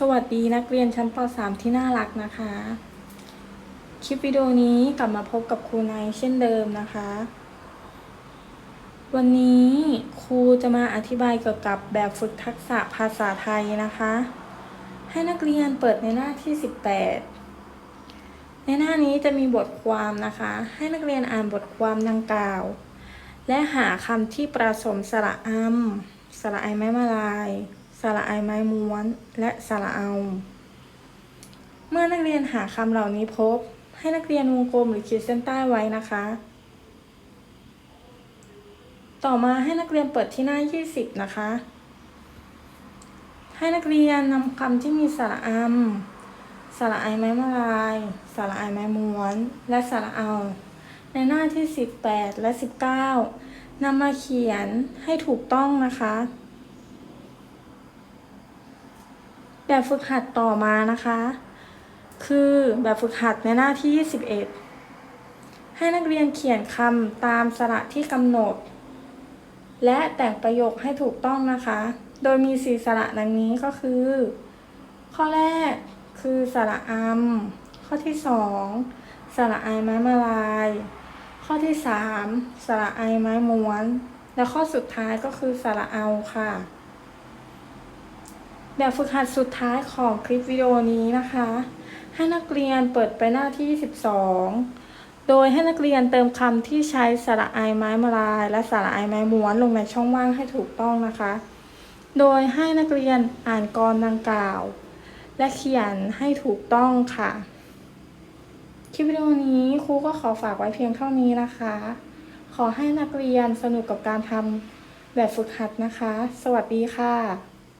สวัสดีนักเรียนชั้นป .3 ที่น่ารักนะคะ คลิปวิดีโอนี้กลับมาพบกับครูนท์เช่นเดิมนะคะ วันนี้ครูจะมาอธิบายเกี่ยวกับแบบฝึกทักษะภาษาไทยนะคะ ให้นักเรียนเปิดในหน้าที่ 18 ในหน้านี้จะมีบทความนะคะ ให้นักเรียนอ่านบทความดังกล่าว และหาคำที่ประสมสระอำสระไอไม้มาลาย ระไอไม้ม้วน และสระเอา เมื่อนักเรียนหาคำเหล่านี้พบ ให้นักเรียนวงกลมหรือขีดเส้นใต้ไว้นะคะ ต่อมาให้นักเรียนเปิดที่หน้า 20 นะคะ ให้นักเรียนนำคำที่มีสระอำสระไอไม้มาลาย สระไอไม้ม้วน และสระเอา ในหน้าที่ 18 และ 19นำมาเขียนให้ถูกต้องนะคะ แบบฝึกหัดต่อมานะคะ คือแบบฝึกหัดในหน้าที่ 21 ให้นักเรียนเขียนคำตามสระที่กำหนด และแต่งประโยคให้ถูกต้องนะคะ โดยมีสีสระดังนี้ก็คือ ข้อแรกคือสระอำข้อที่สองสระไอไม้มาลาย ข้อที่สามสระไอไม้ม้วน และข้อสุดท้ายก็คือสระเอาค่ะ แบบฝึกหัดสุดท้ายของคลิปวิดีโอนี้นะคะ ให้นักเรียนเปิดไปหน้าที่ 12 โดยให้นักเรียนเติมคำที่ใช้สระไอไม้มาลาย และสระไอไม้ม้วนลงในช่องว่างให้ถูกต้องนะคะ โดยให้นักเรียนอ่านกรดังกล่าว และเขียนให้ถูกต้องค่ะ คลิปวิดีโอนี้ครูก็ขอฝากไว้เพียงเท่านี้นะคะ ขอให้นักเรียนสนุกกับการทำแบบฝึกหัดนะคะ สวัสดีค่ะ